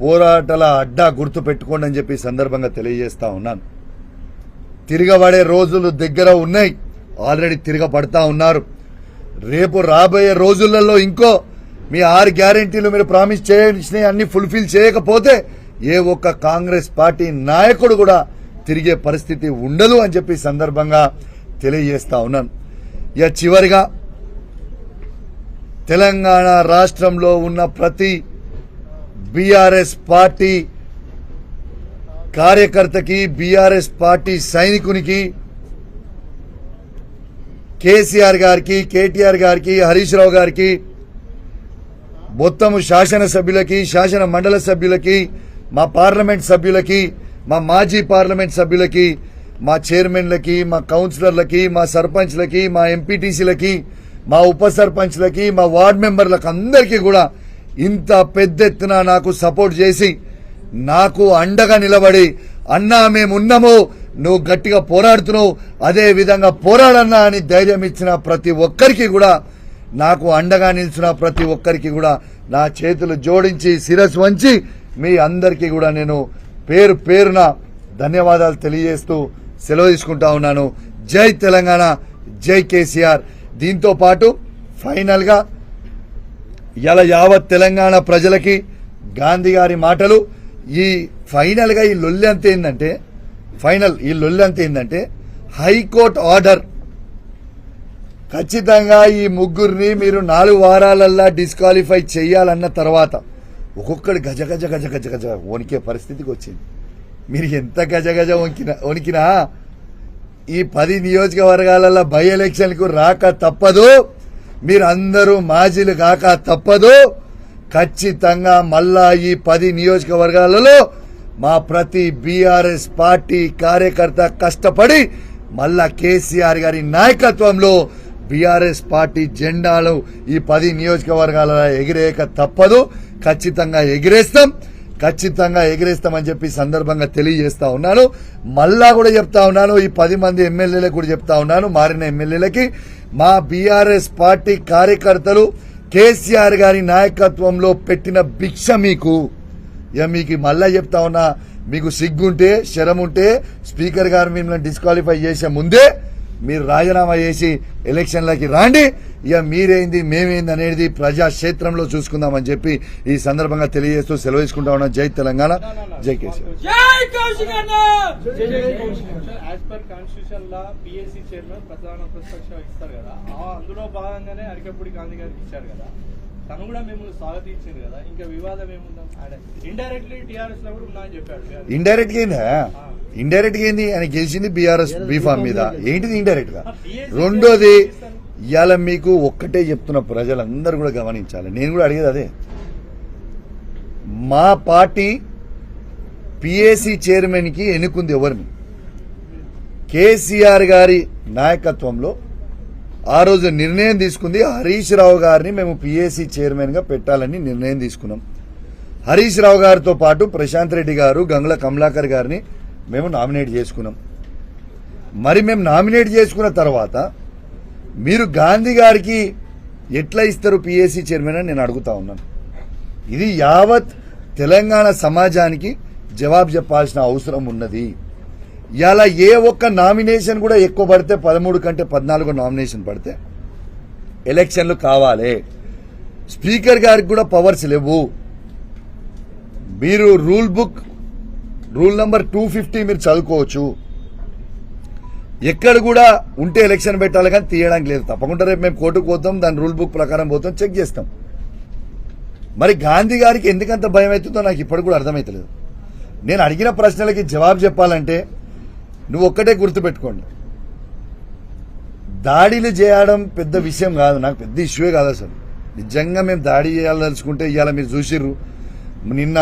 పోరాటాల అడ్డా గుర్తు పెట్టుకోండి అని చెప్పి సందర్భంగా తెలియజేస్తా ఉన్నాను. తిరగబడే రోజులు దగ్గర ఉన్నాయి. ఆల్రెడీ తిరగబడతా ఉన్నారు. రేపు రాబోయే రోజులలో ఇంకో మీ ఆరు గ్యారెంటీలు మీరు ప్రామిస్ చేయాల్సిన అన్ని ఫుల్ఫిల్ చేయకపోతే ఏ ఒక్క కాంగ్రెస్ పార్టీ నాయకుడు కూడా తిరిగే పరిస్థితి ఉండదు అని చెప్పి సందర్భంగా తెలియజేస్తా ఉన్నాను. ఇక చివరిగా తెలంగాణ రాష్ట్రంలో ఉన్న ప్రతి బీఆర్ఎస్ పార్టీ కార్యకర్తకి బీఆర్ఎస్ పార్టీ సైనికునికి కేసీఆర్ గారికి కేటీఆర్ గారికి హరీష్ రావు గారికి మొత్తము శాసనసభ్యులకి శాసన మండల సభ్యులకి మా పార్లమెంట్ సభ్యులకి మా మాజీ పార్లమెంట్ సభ్యులకి మా చైర్మన్లకి మా కౌన్సిలర్లకి మా సర్పంచ్లకి మా ఎంపీటీసీలకి మా ఉప సర్పంచ్లకి మా వార్డ్ మెంబర్లకు అందరికీ కూడా ఇంత పెద్ద ఎత్తున నాకు సపోర్ట్ చేసి నాకు అండగా నిలబడి అన్నా మేమున్నాము నువ్వు గట్టిగా పోరాడుతున్నావు అదే విధంగా పోరాడన్నా అని ధైర్యం ఇచ్చిన ప్రతి ఒక్కరికి కూడా నాకు అండగా నిలిచిన ప్రతి ఒక్కరికి కూడా నా చేతులు జోడించి శిరస్సు వంచి మీ అందరికీ కూడా నేను పేరు పేరున ధన్యవాదాలు తెలియజేస్తూ సెలవు తీసుకుంటా ఉన్నాను. జై తెలంగాణ జై కేసీఆర్. దీంతో పాటు ఫైనల్గా ఇలా యావత్ తెలంగాణ ప్రజలకి గాంధీ గారి మాటలు ఈ ఫైనల్గా ఈ లొల్లి అంత ఏంటంటే ఫైనల్ ఈ లొల్లి అంత ఏంటంటే హైకోర్టు ఆర్డర్. ఖచ్చితంగా ఈ ముగ్గురిని మీరు నాలుగు వారాలల్లా డిస్క్వాలిఫై చేయాలన్న తర్వాత ఒక్కొక్కడు గజ గజ గజ గజ గజ వణికే పరిస్థితికి వచ్చింది. మీరు ఎంత గజ గజ వణికినా వణికినా ఈ పది నియోజకవర్గాలలో బై ఎలక్షన్కు రాక తప్పదు. మీరందరూ మాజీలు కాక తప్పదు. ఖచ్చితంగా మళ్ళా ఈ పది నియోజకవర్గాలలో మా ప్రతి బీఆర్ఎస్ పార్టీ కార్యకర్త కష్టపడి మళ్ళా కేసీఆర్ గారి నాయకత్వంలో బీఆర్ఎస్ పార్టీ జెండాలు ఈ పది నియోజకవర్గాలలో ఎగిరేయక తప్పదు. ఖచ్చితంగా ఎగిరేస్తాం. ఖచ్చితంగా ఎగిరేస్తామని చెప్పి సందర్భంగా తెలియజేస్తా ఉన్నాను. మళ్ళా కూడా చెప్తా ఉన్నాను. ఈ పది మంది ఎమ్మెల్యేలకు కూడా చెప్తా ఉన్నాను. మారిన ఎమ్మెల్యేలకి. మా బీఆర్ఎస్ పార్టీ కార్యకర్తలు కేసీఆర్ గారి నాయకత్వంలో పెట్టిన భిక్ష మీకు. ఇక మీకు మళ్ళా చెప్తా ఉన్నా మీకు సిగ్గుంటే శరం ఉంటే స్పీకర్ గారు మిమ్మల్ని డిస్క్వాలిఫై చేసే ముందే మీరు రాజీనామా చేసి ఎలక్షన్లకి రాండి. ఇక మీరేంది మేమేంది అనేది ప్రజాక్షేత్రంలో చూసుకుందామని చెప్పి ఈ సందర్భంగా తెలియజేస్తూ సెలవు తీసుకుంటా ఉన్నాం. జై తెలంగాణ. జై కేసీఆర్. తను కూడా స్వాగతించింది కదా. ఇంకా వివాదం ఏముందాం? ఇండైరెక్ట్లీ టిఆర్ఎస్లో కూడా ఉన్నా అని చెప్పాడు ఇండైరెక్ట్గా ఏందా? ఇండైరెక్ట్గా ఏంది? ఆయన గెలిచింది బీఆర్ఎస్ బీఫామ్ మీద. ఏంటిది ఇండైరెక్ట్గా? రెండోది ఇవాళ మీకు ఒక్కటే చెప్తున్న ప్రజలందరూ కూడా గమనించాలి. నేను కూడా అడిగేది అదే. మా పార్టీ పిఏసి చైర్మన్కి ఎన్నుకుంది ఎవరిని? కేసీఆర్ గారి నాయకత్వంలో ఆ రోజు నిర్ణయం తీసుకుంది హరీష్ రావు గారిని మేము పిఎస్సీ చైర్మన్గా పెట్టాలని నిర్ణయం తీసుకున్నాం. హరీష్ రావు గారితో పాటు ప్రశాంత్ రెడ్డి గారు గంగుల కమలాకర్ గారిని మేము నామినేట్ చేసుకున్నాం. మరి మేము నామినేట్ చేసుకున్న తర్వాత మీరు గాంధీ గారికి ఎట్లా ఇస్తారు పిఎస్సీ చైర్మన్ అని నేను అడుగుతా ఉన్నాను. ఇది యావత్ తెలంగాణ సమాజానికి జవాబు చెప్పాల్సిన అవసరం ఉన్నది. ఇలా ఏ ఒక్క నామినేషన్ కూడా ఎక్కువ పడితే పదమూడు కంటే పద్నాలుగు నామినేషన్ పడితే ఎలక్షన్లు కావాలి. స్పీకర్ గారికి కూడా పవర్స్ లేవు. మీరు rule book rule number two fifty మీరు చదువుకోవచ్చు. ఎక్కడ కూడా ఉంటే ఎలక్షన్ పెట్టాలి కానీ తీయడానికి లేదు. తప్పకుండా రేపు మేము కోర్టుకు పోతాం దాని రూల్ బుక్ ప్రకారం పోతాం చెక్ చేస్తాం. మరి గాంధీ గారికి ఎందుకంత భయం అవుతుందో నాకు ఇప్పటికి కూడా అర్థమవుతలేదు నేను అడిగిన ప్రశ్నలకి జవాబు చెప్పాలంటే నువ్వు ఒక్కటే గుర్తుపెట్టుకోండి. దాడిలు చేయడం పెద్ద విషయం కాదు నాకు పెద్ద ఇష్యూే కాదు అసలు. నిజంగా మేము దాడి చేయాలదలుచుకుంటే ఇవాళ మీరు చూసిర్రు. నిన్న